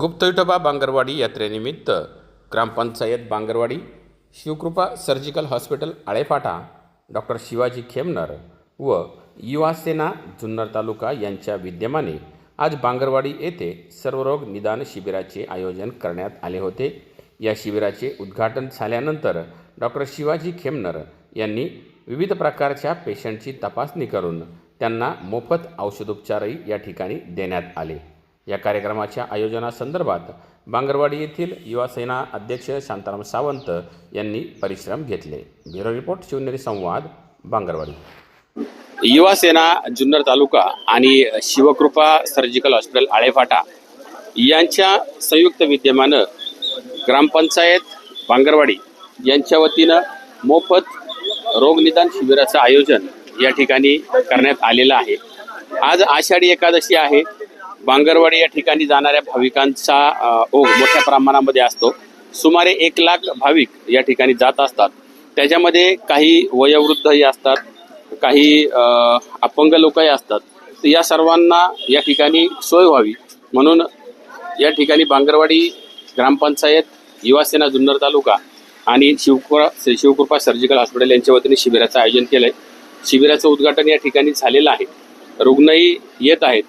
गुप्त विठोबा बांगरवाडी यात्रेनिमित्त grampanchayat Bangarwadi Shivkrupa surgical hospital Alephata doctor Shivaji Khemnar व युवासेना जुन्नर तालुका यांच्या विद्यमाने आज बांगरवाडी येथे सर्वरोग निदान शिबिराचे आयोजन करण्यात आले होते. या शिबिराचे उद्घाटन झाल्यानंतर डॉक्टर शिवाजी खेमनर यांनी विविध प्रकारच्या पेशंटची तपासणी करून त्यांना मोफत औषधोपचारही या ठिकाणी देण्यात आले. या कार्यक्रमाच्या आयोजनासंदर्भात बांगरवाडी येथील युवासेना अध्यक्ष शांताराम सावंत यांनी परिश्रम घेतले. ब्युरो रिपोर्ट शिवनेरी संवाद बांगरवाडी. युवा सेना जुन्नर तालुका आणि शिवकृपा सर्जिकल हॉस्पिटल आळेफाटा यांच्या संयुक्त विद्यमानं ग्रामपंचायत बांगरवाडी यांच्या वतीनं मोफत रोगनिदान शिबिराचं आयोजन या ठिकाणी करण्यात आलेलं आहे. आज आषाढी एकादशी आहे. बांगरवाडी या ठिकाणी जाणाऱ्या भाविकांचा ओघ मोठ्या प्रमाणामध्ये असतो. सुमारे एक लाख भाविक या ठिकाणी जात असतात. त्याच्यामध्ये काही वयोवृद्धही असतात काही अपंग लोकही असतात. तर या सर्वांना या ठिकाणी सोय व्हावी. म्हणून या ठिकाणी बांगरवाडी ग्रामपंचायत युवासेना जुन्नर तालुका आणि शिवकृपा शिवकृपा सर्जिकल हॉस्पिटल यांच्या वतीने शिबिराचं आयोजन केलं आहे शिबिराचं उद्घाटन या ठिकाणी झालेलं आहे. रुग्णही येत आहेत.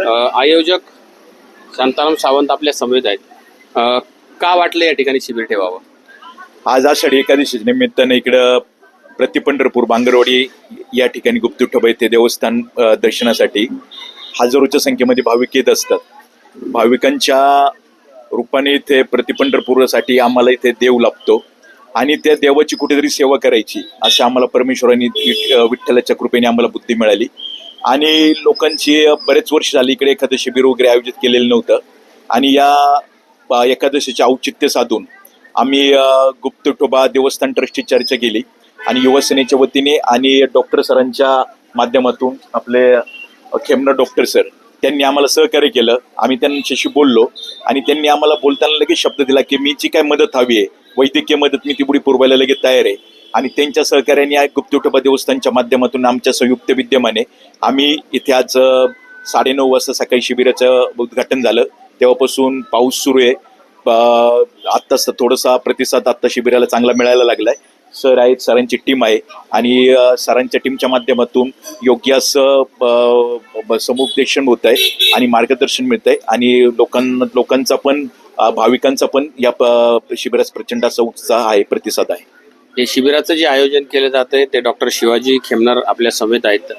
आयोजक शांताराम सावंत आपल्या समेत आहेत. का वाटलं या ठिकाणी शिबिर ठेवावं? आज आषाढी एकादशी निमित्तानं इकडं प्रतिपंढरपूर बांगरवाडी या ठिकाणी गुप्तविठोबा येथे देवस्थान दर्शनासाठी हजारोच्या संख्येमध्ये भाविक येत असतात. भाविकांच्या रूपाने इथे प्रतिपंढरपूरसाठी आम्हाला इथे देव लाभतो आणि त्या देवाची कुठेतरी सेवा करायची असं आम्हाला परमेश्वरांनी विठ्ठलाच्या कृपेने आम्हाला बुद्धी मिळाली. आणि लोकांची बरेच वर्ष झाली इकडे एखादं शिबिर वगैरे आयोजित केलेलं नव्हतं. आणि या एकादशीचे औचित्य साधून आम्ही गुप्त टोबा देवस्थान ट्रस्टची चर्चा केली आणि युवासेनेच्या वतीने आणि डॉक्टर सरांच्या माध्यमातून आपले खेमना डॉक्टर सर त्यांनी आम्हाला सहकार्य केलं. आम्ही त्यांच्याशी बोललो आणि त्यांनी आम्हाला बोलताना लगेच शब्द दिला की मी जी काय मदत हवी आहे वैद्यकीय मदत मी ती पुढे पुरवायला लगेच तयार आहे. आणि त्यांच्या सहकार्याने या गुप्त देवस्थानच्या माध्यमातून आमच्या संयुक्त विद्यमाने आम्ही इथे आज साडेनऊ वाजता सकाळी शिबिराचं उद्घाटन झालं. तेव्हापासून पाऊस सुरू आहे. आत्ताच थोडासा प्रतिसाद आत्ता शिबिराला चांगला मिळायला लागलाय. सर आहेत सरांची टीम आहे. आणि सरांच्या टीमच्या माध्यमातून योग्य असं समुपदेशन होत आहे आणि मार्गदर्शन मिळत आहे. आणि लोकांना लोकांचा पण भाविकांचा पण या प- शिबिरास प्रचंड असा उत्साह आहे प्रतिसाद आहे. हे शिबिराचं जे आयोजन केलं जातं ते डॉक्टर शिवाजी खेमनर आपल्या समेत आहेत.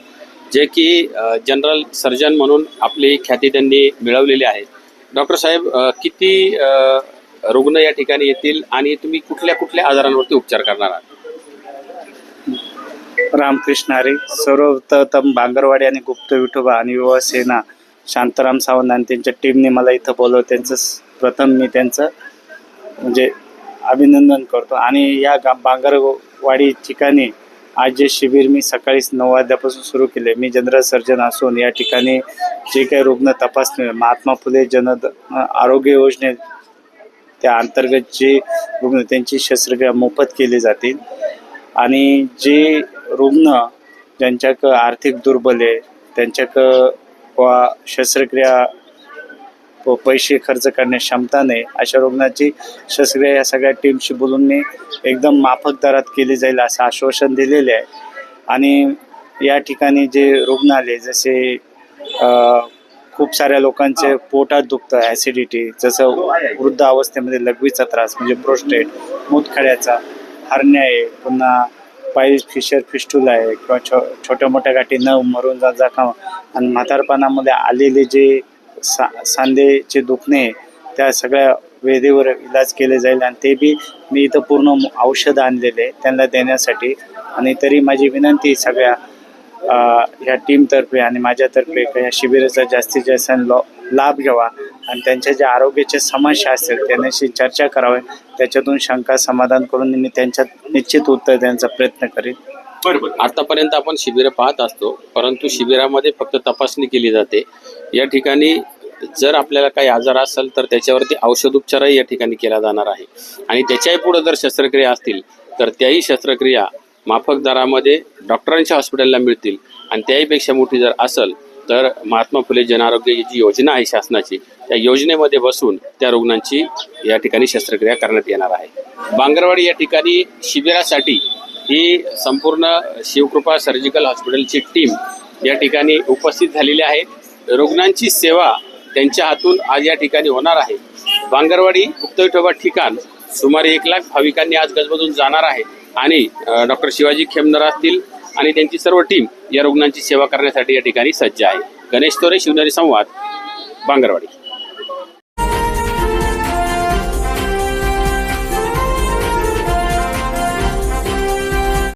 जे की जनरल सर्जन म्हणून आपली ख्याती त्यांनी मिळवलेली आहे. डॉक्टर साहेब किती रुग्ण या ठिकाणी येतील आणि तुम्ही कुठल्या कुठल्या आजारांवरती उपचार करणार आहात? रामकृष्ण हरे सर्वप्रथम बांगरवाडी आणि गुप्त विठोबा आणि युवा सेना शांताराम सावंत आणि त्यांच्या टीमने मला इथं बोलवलं. त्यांचं प्रथम मी त्यांचं म्हणजे अभिनंदन करतो. आणि या गा बांगरवाडी ठिकाणी आज जे शिबिर मी सकाळीच नऊ वाजल्यापासून सुरू केले. मी जनरल सर्जन असून या ठिकाणी जे काही रुग्ण तपासणी महात्मा फुले जन आरोग्य योजने त्या अंतर्गत जे रुग्ण त्यांची शस्त्रक्रिया मोफत केली जातील. आणि जे रुग्ण ज्यांच्याक आर्थिक दुर्बल आहे त्यांच्याक वा शस्त्रक्रिया पैसे खर्च करण्यास क्षमता नाही. अशा रुग्णाची शस्त्रक्रिया या सगळ्या टीमशी बोलून मी एकदम माफक दरात केली जाईल असं आश्वासन दिलेले आहे. आणि या ठिकाणी जे रुग्ण आले जसे खूप साऱ्या लोकांचे पोटात दुखतं ॲसिडिटी जसं वृद्ध अवस्थेमध्ये लघवीचा त्रास म्हणजे प्रोस्टेट मूतखड्याचा हरण्या आहे पुन्हा पाय फिशर फिस्टूल आहे किंवा छो छोट्या मोठ्या गाठी न मरून जा जखम आणि म्हातारपणामध्ये आलेले जे सा सांधेचे दुखणे त्या सगळ्या वेदीवर इलाज केले जाईल आणि ते बी मी इथं पूर्ण औषध आणलेले आहे त्यांना देण्यासाठी. आणि तरी माझी विनंती सगळ्या ह्या टीमतर्फे आणि माझ्यातर्फे का या शिबिराचा जास्तीत जास्त लॉ लाभ घ्यावा. आणि त्यांच्या ज्या आरोग्याच्या समस्या असतील त्यांच्याशी चर्चा करावी. त्याच्यातून शंका समाधान करून मी त्यांच्यात निश्चित उत्तर देण्याचा प्रयत्न करेन. बरोबर आतापर्यंत आपण शिबिरं पाहत असतो परंतु शिबिरामध्ये फक्त तपासणी केली जाते. या ठिकाणी जर आपल्याला काही आजार असेल तर त्याच्यावरती औषधोपचारही या ठिकाणी केला जाणार आहे. आणि त्याच्याही पुढे जर शस्त्रक्रिया असतील तर त्याही शस्त्रक्रिया माफक दरामध्ये डॉक्टरांच्या हॉस्पिटलला मिळतील. आणि त्याहीपेक्षा मोठी जर असेल तर महात्मा फुले जनआरोग्य जी योजना आहे शासनाची त्या योजनेमध्ये बसून त्या रुग्णांची या ठिकाणी शस्त्रक्रिया करण्यात येणार आहे. बांगरवाडी या ठिकाणी शिबिरासाठी ही संपूर्ण शिवकृपा सर्जिकल हॉस्पिटलची टीम या ठिकाणी उपस्थित झालेली आहे. रुग्णांची सेवा त्यांच्या हातून आज या ठिकाणी होणार आहे. बांगरवाडी गुप्त विठोबा ठिकाण सुमारे एक लाख भाविकांनी आज गजबजून जाणार आहे आणि डॉक्टर शिवाजी खेमनर असतील आणि त्यांची सर्व टीम या रुग्णांची सेवा करण्यासाठी या ठिकाणी सज्ज आहे. गणेश तोरे शिवनेरी संवाद बांगरवाडी.